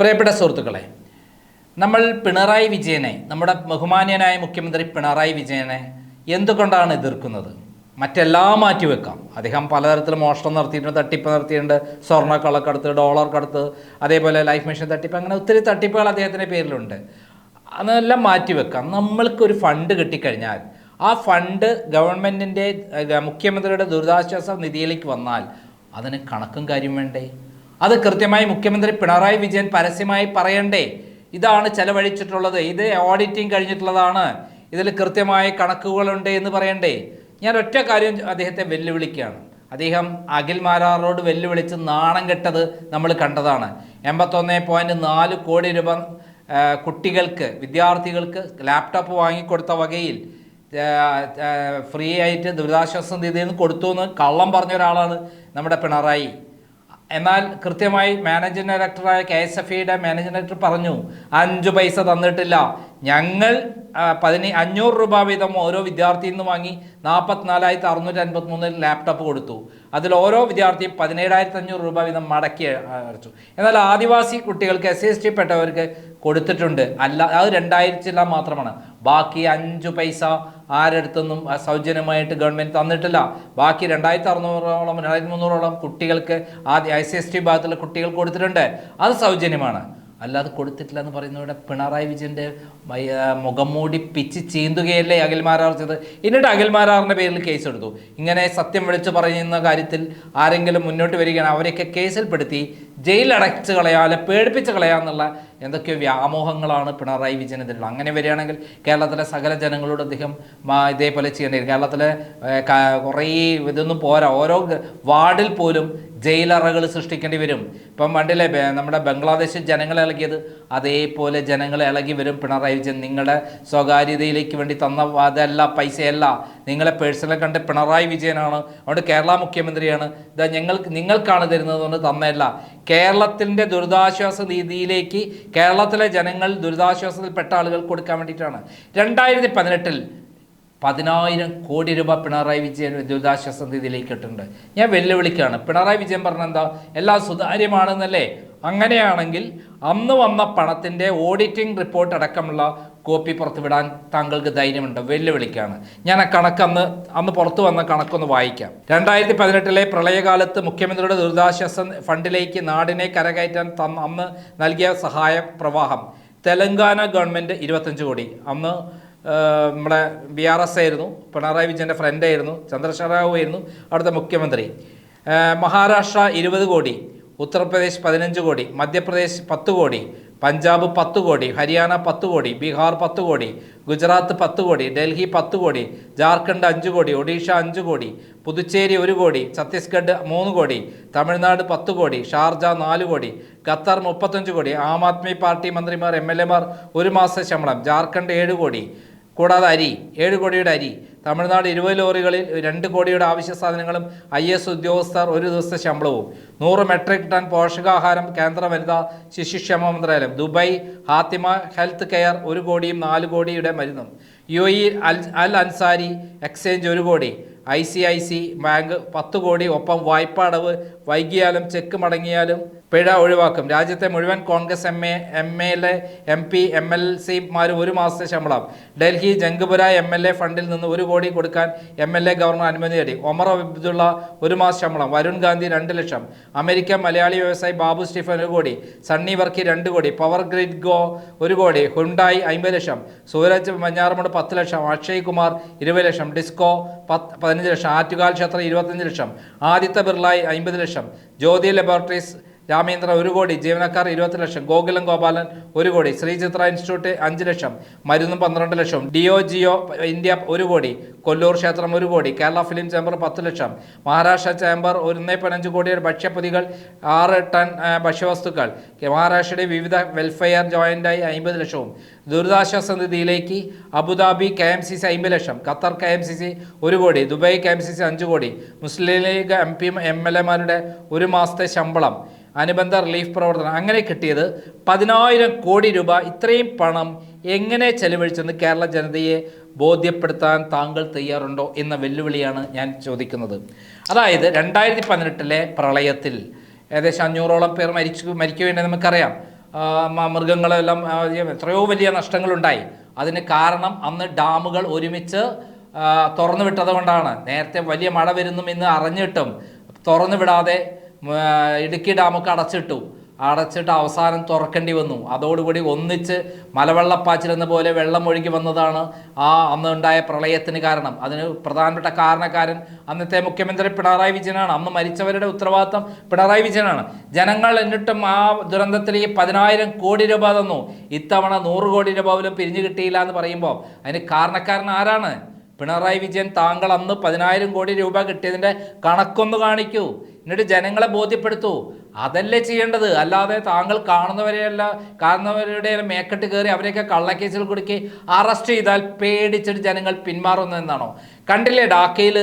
പ്രിയപ്പെട്ട സുഹൃത്തുക്കളെ നമ്മൾ പിണറായി വിജയനെ നമ്മുടെ ബഹുമാന്യനായ മുഖ്യമന്ത്രി പിണറായി വിജയനെ എന്തുകൊണ്ടാണ് എതിർക്കുന്നത്? മറ്റെല്ലാം മാറ്റിവെക്കാം. അദ്ദേഹം പലതരത്തിൽ മോഷണം നടത്തിയിട്ടുണ്ട് തട്ടിപ്പ് നടത്തിയിട്ടുണ്ട് സ്വർണ കള്ളക്കടത്ത് ഡോളർ കടത്ത് അതേപോലെ ലൈഫ് മിഷൻ തട്ടിപ്പ് അങ്ങനെ ഒത്തിരി തട്ടിപ്പുകൾ അദ്ദേഹത്തിന്റെ പേരിലുണ്ട്. അതെല്ലാം മാറ്റിവെക്കാം. നമ്മൾക്കൊരു ഫണ്ട് കിട്ടിക്കഴിഞ്ഞാൽ ആ ഫണ്ട് ഗവൺമെന്റിന്റെ മുഖ്യമന്ത്രിയുടെ ദുരിതാശ്വാസ നിധിയിലേക്ക് വന്നാൽ അതിന് കണക്കും കാര്യം വേണ്ടേ? അത് കൃത്യമായി മുഖ്യമന്ത്രി പിണറായി വിജയൻ പരസ്യമായി പറയണ്ടേ? ഇതാണ് ചെലവഴിച്ചിട്ടുള്ളത്. ഇത് ഓഡിറ്റിംഗ് കഴിഞ്ഞിട്ടുള്ളതാണ്. ഇതിൽ കൃത്യമായ കണക്കുകളുണ്ട് എന്ന് പറയണ്ടേ? ഞാൻ ഒറ്റ കാര്യം അദ്ദേഹത്തെ വെല്ലുവിളിക്കുകയാണ്. അദ്ദേഹം അഖിൽ മാരാറോട് വെല്ലുവിളിച്ച് നാണം കെട്ടത് നമ്മൾ കണ്ടതാണ്. എൺപത്തൊന്ന് പോയിന്റ് നാല് കോടി രൂപ കുട്ടികൾക്ക് വിദ്യാർത്ഥികൾക്ക് ലാപ്ടോപ്പ് വാങ്ങിക്കൊടുത്ത വകയിൽ ഫ്രീ ആയിട്ട് ദുരിതാശ്വാസ നിധിയിൽ നിന്ന് കൊടുത്തു എന്ന് കള്ളം പറഞ്ഞ ഒരാളാണ് നമ്മുടെ പിണറായി. എന്നാൽ കൃത്യമായി മാനേജിംഗ് ഡയറക്ടറായ കെ എസ് എഫ് ഇയുടെ മാനേജിംഗ് ഡയറക്ടർ പറഞ്ഞു അഞ്ച് പൈസ തന്നിട്ടില്ല. ഞങ്ങൾ പതിന അഞ്ഞൂറ് രൂപ വീതം ഓരോ വിദ്യാർത്ഥിയിൽ നിന്ന് വാങ്ങി നാൽപ്പത്തിനാലായിരത്തി അറുന്നൂറ്റി അൻപത്തി മൂന്നിൽ ലാപ്ടോപ്പ് കൊടുത്തു. അതിൽ ഓരോ വിദ്യാർത്ഥിയും പതിനേഴായിരത്തി അഞ്ഞൂറ് രൂപ വീതം മടക്കി അടച്ചു. എന്നാൽ ആദിവാസി കുട്ടികൾക്ക് എസ് എസ് ടി പെട്ടവർക്ക് കൊടുത്തിട്ടുണ്ട്. അല്ല അത് രണ്ടായിരത്തി മാത്രമാണ്. ബാക്കി അഞ്ച് പൈസ ആരെടുത്തൊന്നും സൗജന്യമായിട്ട് ഗവൺമെന്റ് തന്നിട്ടില്ല. ബാക്കി രണ്ടായിരത്തി അറുന്നൂറോളം രണ്ടായിരത്തി മുന്നൂറോളം കുട്ടികൾക്ക് ആദ്യ ഐ സി എസ് ടി ഭാഗത്തുള്ള കുട്ടികൾ കൊടുത്തിട്ടുണ്ട്. അത് സൗജന്യമാണ്. അല്ലാതെ കൊടുത്തിട്ടില്ല എന്ന് പറയുന്നവിടെ പിണറായി വിജയന്റെ മുഖം മൂടി പിച്ച് ചീന്തുകയല്ലേ അഖിൽമാരാർ ചെയ്ത് എന്നിട്ട് അഖിൽമാരാറിന്റെ പേരിൽ കേസ് എടുത്തു. ഇങ്ങനെ സത്യം വിളിച്ചു പറയുന്ന കാര്യത്തിൽ ആരെങ്കിലും മുന്നോട്ട് വരികയാണ്. അവരെയൊക്കെ കേസിൽപ്പെടുത്തി ജയിലടച്ച് അല്ലെ പേടിപ്പിച്ച് കളയാന്നുള്ള എന്തൊക്കെയോ വ്യാമോഹങ്ങളാണ് പിണറായി വിജയനെതിരുള്ള അങ്ങനെ വരികയാണെങ്കിൽ കേരളത്തിലെ സകല ജനങ്ങളോട് അദ്ദേഹം ഇതേപോലെ ചെയ്യേണ്ടി കേരളത്തിലെ കുറേ ഇതൊന്നും പോരാ. ഓരോ വാർഡിൽ പോലും ജയിലറകൾ സൃഷ്ടിക്കേണ്ടി വരും. ഇപ്പം പണ്ടിലെ നമ്മുടെ ബംഗ്ലാദേശിൽ ജനങ്ങളെ ഇളകിയത് അതേപോലെ ജനങ്ങളെ ഇളകി വരും പിണറായി വിജയൻ. നിങ്ങളുടെ സ്വകാര്യതയിലേക്ക് വേണ്ടി തന്ന അതല്ല പൈസയല്ല. നിങ്ങളെ പേഴ്സണൽ കണ്ട് പിണറായി വിജയനാണ്. അതുകൊണ്ട് കേരള മുഖ്യമന്ത്രിയാണ്. ഇതാ ഞങ്ങൾക്ക് നിങ്ങൾക്കാണ് തരുന്നത് കൊണ്ട് തന്നതല്ല കേരളത്തിന്റെ ദുരിതാശ്വാസ നിധിയിലേക്ക് കേരളത്തിലെ ജനങ്ങൾ ദുരിതാശ്വാസത്തിൽപ്പെട്ട ആളുകൾ കൊടുക്കാൻ വേണ്ടിയിട്ടാണ്. രണ്ടായിരത്തി പതിനെട്ടിൽ പതിനായിരം കോടി രൂപ പിണറായി വിജയൻ ദുരിതാശ്വാസ നിധിയിലേക്ക് ഇട്ടിട്ടുണ്ട്. ഞാൻ വെല്ലുവിളിക്കുകയാണ്. പിണറായി വിജയൻ പറഞ്ഞ എന്താ? എല്ലാം സുതാര്യമാണെന്നല്ലേ? അങ്ങനെയാണെങ്കിൽ അന്ന് വന്ന പണത്തിന്റെ ഓഡിറ്റിംഗ് റിപ്പോർട്ട് അടക്കമുള്ള കോപ്പി പുറത്തുവിടാൻ താങ്കൾക്ക് ധൈര്യമുണ്ട്? വെല്ലുവിളിക്കുകയാണ്. ഞാൻ ആ കണക്ക് അന്ന് അന്ന് പുറത്തു വന്ന കണക്കൊന്ന് വായിക്കാം. രണ്ടായിരത്തി പതിനെട്ടിലെ പ്രളയകാലത്ത് മുഖ്യമന്ത്രിയുടെ ദുരിതാശ്വാസ ഫണ്ടിലേക്ക് നാടിനെ കരകയറ്റാൻ അന്ന് നൽകിയ സഹായ പ്രവാഹം. തെലങ്കാന ഗവൺമെന്റ് ഇരുപത്തഞ്ച് കോടി. അന്ന് നമ്മുടെ ബി ആർ എസ് ആയിരുന്നു പിണറായി വിജയന്റെ ഫ്രണ്ടായിരുന്നു ചന്ദ്രശേഖര റാവു ആയിരുന്നു അവിടുത്തെ മുഖ്യമന്ത്രി. മഹാരാഷ്ട്ര ഇരുപത് കോടി ഉത്തർപ്രദേശ് പതിനഞ്ച് കോടി മധ്യപ്രദേശ് പത്ത് കോടി പഞ്ചാബ് പത്ത് കോടി ഹരിയാന പത്ത് കോടി ബീഹാർ പത്ത് കോടി ഗുജറാത്ത് പത്ത് കോടി ഡൽഹി പത്ത് കോടി ജാർഖണ്ഡ് അഞ്ച് കോടി ഒഡീഷ അഞ്ച് കോടി പുതുച്ചേരി ഒരു കോടി ഛത്തീസ്ഗഡ് മൂന്ന് കോടി തമിഴ്നാട് പത്ത് കോടി ഷാർജ നാല് കോടി ഖത്തർ മുപ്പത്തഞ്ച് കോടി ആം ആദ്മി പാർട്ടി മന്ത്രിമാർ എം എൽ എമാർ ഒരു മാസ ശമ്പളം ജാർഖണ്ഡ് ഏഴ് കോടി കൂടാതെ അരി ഏഴ് കോടിയുടെ അരി. തമിഴ്നാട് ഇരുപത് ലോറികളിൽ രണ്ട് കോടിയുടെ ആവശ്യ സാധനങ്ങളും ഐ എസ് ഉദ്യോഗസ്ഥർ ഒരു ദിവസത്തെ ശമ്പളവും. നൂറ് മെട്രിക് ടൺ പോഷകാഹാരം കേന്ദ്ര വനിതാ ശിശുക്ഷേമ മന്ത്രാലയം. ദുബായ് ഹാത്തിമ ഹെൽത്ത് കെയർ ഒരു കോടിയും നാല് കോടിയുടെ മരുന്നും. U Al Al Ansari exchange ഒരു കോടി. I C I C bank പത്ത് കോടി ഒപ്പം വായ്പ അടവ് വൈകിയാലും ചെക്ക് മടങ്ങിയാലും പിഴ ഒഴിവാക്കും. രാജ്യത്തെ മുഴുവൻ Congress M A M L A M P M L സിമാർ ഒരു മാസത്തെ ശമ്പളം. Delhi Jangpura M L A ഫണ്ടിൽ നിന്ന് ഒരു കോടി കൊടുക്കാൻ എം എൽ എ ഗവർണർ അനുമതി നേടി. ഒമർ അബ്ദുള്ള ഒരു മാസ ശമ്പളം. വരുൺ ഗാന്ധി രണ്ട് ലക്ഷം. അമേരിക്കൻ മലയാളി വ്യവസായി ബാബു സ്റ്റീഫൻ ഒരു കോടി. സണ്ണി വർക്കി രണ്ട് കോടി. പവർ ഗ്രിഡ് ഗോ ഒരു കോടി. ഹുണ്ടായി അമ്പത് ലക്ഷം. സൂരജ് മഞ്ഞാറമൂട് പത്ത് ലക്ഷം. അക്ഷയ് കുമാർ ഇരുപത് ലക്ഷം. ഡിസ്കോ പത്ത് പതിനഞ്ച് ലക്ഷം ആറ്റുകാൽ ക്ഷേത്രം ഇരുപത്തഞ്ച് ലക്ഷം ആദിത്യ ബിർളായി അമ്പത് ലക്ഷം ജ്യോതി ലബോറട്ടറീസ് രാമേന്ദ്ര ഒരു കോടി ജീവനക്കാർ ഇരുപത്തി ലക്ഷം ഗോകുലം ഗോപാലൻ ഒരു കോടി ശ്രീചിത്ര ഇൻസ്റ്റിറ്റ്യൂട്ട് അഞ്ച് ലക്ഷം മരുന്നും പന്ത്രണ്ട് ലക്ഷം ഡിഒ ജിഒ ഇന്ത്യ ഒരു കോടി കൊല്ലൂർ ക്ഷേത്രം ഒരു കോടി കേരള ഫിലിം ചേംബർ പത്ത് ലക്ഷം മഹാരാഷ്ട്ര ചേംബർ ഒന്നേ പതിനഞ്ച് കോടിയുടെ ഭക്ഷ്യപ്പൊതികൾ ആറ് ടൺ ഭക്ഷ്യവസ്തുക്കൾ മഹാരാഷ്ട്രയുടെ വിവിധ വെൽഫെയർ ജോയിന്റായി അമ്പത് ലക്ഷവും ദുരിതാശ്വാസ നിധിയിലേക്ക് Abu Dhabi K M C C അമ്പത് ലക്ഷം Qatar K M C C ഒരു കോടി Dubai K M C C അഞ്ച് കോടി Muslim League M P M L എമാരുടെ ഒരു മാസത്തെ ശമ്പളം അനുബന്ധ റിലീഫ് പ്രവർത്തനം അങ്ങനെ കിട്ടിയത് പതിനായിരം കോടി രൂപ ഇത്രയും പണം എങ്ങനെ ചെലവഴിച്ചെന്ന് കേരള ജനതയെ ബോധ്യപ്പെടുത്താൻ താങ്കൾ തയ്യാറുണ്ടോ എന്ന വെല്ലുവിളിയാണ് ഞാൻ ചോദിക്കുന്നത്. അതായത് രണ്ടായിരത്തി പതിനെട്ടിലെ പ്രളയത്തിൽ ഏകദേശം അഞ്ഞൂറോളം പേർ മരിച്ചു മരിക്കുകയുണ്ടെന്ന് നമുക്കറിയാം. മൃഗങ്ങളെല്ലാം എത്രയോ വലിയ നഷ്ടങ്ങളുണ്ടായി. അതിന് കാരണം അന്ന് ഡാമുകൾ ഒരുമിച്ച് തുറന്നു വിട്ടത് കൊണ്ടാണ്. നേരത്തെ വലിയ മഴ വരുന്നു എന്ന് അറിഞ്ഞിട്ടും തുറന്നു വിടാതെ ഇടുക്കി ഡാമൊക്കെ അടച്ചിട്ടു. അടച്ചിട്ട് അവസാനം തുറക്കേണ്ടി വന്നു. അതോടുകൂടി ഒന്നിച്ച് മലവെള്ളപ്പാച്ചിൽ എന്ന പോലെ വെള്ളം ഒഴുകി വന്നതാണ് ആ അന്നുണ്ടായ പ്രളയത്തിന് കാരണം. അതിന് പ്രധാനപ്പെട്ട കാരണക്കാരൻ അന്നത്തെ മുഖ്യമന്ത്രി പിണറായി വിജയനാണ്. അന്ന് മരിച്ചവരുടെ ഉത്തരവാദിത്തം പിണറായി വിജയനാണ്. ജനങ്ങൾ എന്നിട്ടും ആ ദുരന്തത്തിൽ ഈ പതിനായിരം കോടി രൂപ തന്നു. ഇത്തവണ നൂറ് കോടി രൂപ പോലും പിരിഞ്ഞു കിട്ടിയില്ല എന്ന് പറയുമ്പോൾ അതിന് കാരണക്കാരൻ ആരാണ്? പിണറായി വിജയൻ താങ്കൾ അന്ന് പതിനായിരം കോടി രൂപ കിട്ടിയതിന്റെ കണക്കൊന്ന് കാണിക്കൂ. എന്നിട്ട് ജനങ്ങളെ ബോധ്യപ്പെടുത്തൂ. അതല്ലേ ചെയ്യേണ്ടത്? അല്ലാതെ താങ്കൾ കാണുന്നവരെയല്ല കാണുന്നവരുടെ മേക്കെട്ട് കയറി അവരെയൊക്കെ കള്ളക്കേസിൽ കുടുക്കി അറസ്റ്റ് ചെയ്താൽ പേടിച്ചിട്ട് ജനങ്ങൾ പിന്മാറുന്നു എന്നാണോ? കണ്ടില്ലേ ഡാക്കയിൽ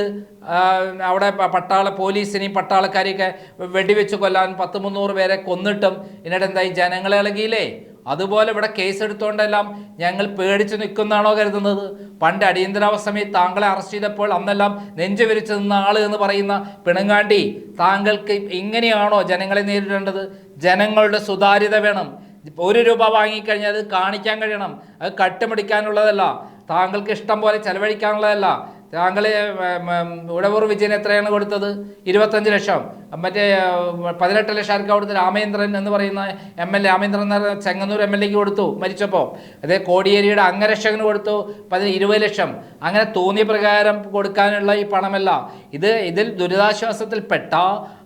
അവിടെ പട്ടാള പോലീസിനെയും പട്ടാളക്കാരെയൊക്കെ വെടിവെച്ച് കൊല്ലാൻ പത്ത് മുന്നൂറ് പേരെ കൊന്നിട്ടും എന്നിട്ട് എന്തായി? ജനങ്ങളെ ഇളകിയില്ലേ അതുപോലെ ഇവിടെ കേസ് എടുത്തുകൊണ്ടെല്ലാം ഞങ്ങൾ പേടിച്ച് നിൽക്കുന്നതാണോ കരുതുന്നത്? പണ്ട് അടിയന്തരാവസ്ഥ സമയത്ത് താങ്കളെ അറസ്റ്റ് ചെയ്തപ്പോൾ അന്നെല്ലാം നെഞ്ചു വിരിച്ചു നിന്ന ആൾ എന്ന് പറയുന്ന പിണങ്ങാണ്ടി താങ്കൾക്ക് ഇങ്ങനെയാണോ ജനങ്ങളെ നേരിടേണ്ടത്? ജനങ്ങളുടെ സുതാര്യത വേണം. ഒരു രൂപ വാങ്ങിക്കഴിഞ്ഞാൽ അത് കാണിക്കാൻ കഴിയണം. അത് കട്ടുപിടിക്കാനുള്ളതല്ല. താങ്കൾക്ക് ഇഷ്ടം പോലെ ചെലവഴിക്കാനുള്ളതല്ല. താങ്കൾ ഉടവൂർ വിജയൻ എത്രയാണ് കൊടുത്തത്? ഇരുപത്തഞ്ച് ലക്ഷം. മറ്റേ പതിനെട്ട് ലക്ഷം ആർക്കാ കൊടുത്ത് രാമേന്ദ്രൻ എന്ന് പറയുന്ന എം എൽ എ രാമേന്ദ്രൻ എന്ന് പറയുന്ന ചെങ്ങന്നൂർ എം എൽ എക്ക് കൊടുത്തു മരിച്ചപ്പോൾ അതേ കോടിയേരിയുടെ അംഗരക്ഷകന് കൊടുത്തു പതി ഇരുപത് ലക്ഷം. അങ്ങനെ തോന്നിയ പ്രകാരം കൊടുക്കാനുള്ള ഈ പണമല്ല ഇത് ഇതിൽ ദുരിതാശ്വാസത്തിൽപ്പെട്ട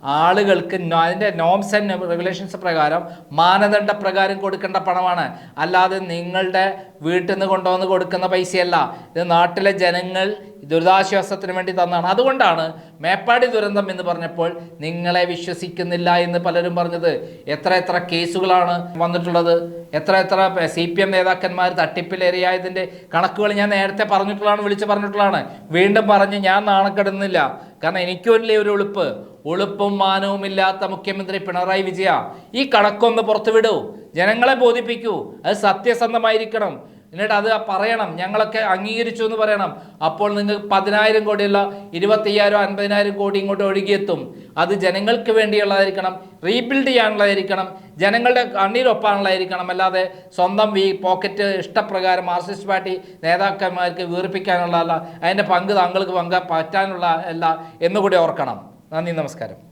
ആളുകൾക്ക് അതിന്റെ നോംസ് ആൻഡ് റെഗുലേഷൻസ് പ്രകാരം മാനദണ്ഡ പ്രകാരം കൊടുക്കേണ്ട പണമാണ്. അല്ലാതെ നിങ്ങളുടെ വീട്ടിൽ നിന്ന് കൊണ്ടുവന്ന് കൊടുക്കുന്ന പൈസയല്ല. ഇത് നാട്ടിലെ ജനങ്ങൾ ദുരിതാശ്വാസത്തിന് വേണ്ടി തന്നാണ്. അതുകൊണ്ടാണ് മേപ്പാടി ദുരന്തം എന്ന് പറഞ്ഞപ്പോൾ നിങ്ങളെ വിശ്വസിക്കുന്നില്ല എന്ന് പലരും പറഞ്ഞത്. എത്ര എത്ര കേസുകളാണ് വന്നിട്ടുള്ളത്. എത്ര എത്ര സി പി എം നേതാക്കന്മാർ തട്ടിപ്പിലേറിയായതിന്റെ കണക്കുകൾ ഞാൻ നേരത്തെ പറഞ്ഞിട്ടുള്ളതാണ് വിളിച്ച് പറഞ്ഞിട്ടുള്ളതാണ്. വീണ്ടും പറഞ്ഞ് ഞാൻ നാണക്കെടുന്നില്ല കാരണം എനിക്കൊല്ലേ ഒരു ഉളുപ്പ്. ഉളുപ്പും മാനവും ഇല്ലാത്ത മുഖ്യമന്ത്രി പിണറായി വിജയ ഈ കണക്കൊന്ന് പുറത്തുവിടൂ. ജനങ്ങളെ ബോധിപ്പിക്കൂ. അത് സത്യസന്ധമായിരിക്കണം. എന്നിട്ട് അത് പറയണം. ഞങ്ങളൊക്കെ അംഗീകരിച്ചു എന്ന് പറയണം. അപ്പോൾ നിങ്ങൾക്ക് പതിനായിരം കോടിയുള്ള ഇരുപത്തയ്യായിരം അൻപതിനായിരം കോടി ഇങ്ങോട്ട് ഒഴുകിയെത്തും. അത് ജനങ്ങൾക്ക് വേണ്ടിയുള്ളതായിരിക്കണം. റീബിൽഡ് ചെയ്യാനുള്ളതായിരിക്കണം. ജനങ്ങളുടെ കണ്ണീരൊപ്പാനുള്ളതായിരിക്കണം അല്ലാതെ സ്വന്തം ഈ പോക്കറ്റ് ഇഷ്ടപ്രകാരം മാർക്സിസ്റ്റ് പാർട്ടി നേതാക്കന്മാർക്ക് വീർപ്പിക്കാനുള്ളതല്ല അതിന്റെ പങ്ക് താങ്കൾക്ക് പങ്ക പറ്റാനുള്ള അല്ല എന്നുകൂടി ഓർക്കണം. നന്ദി നമസ്കാരം.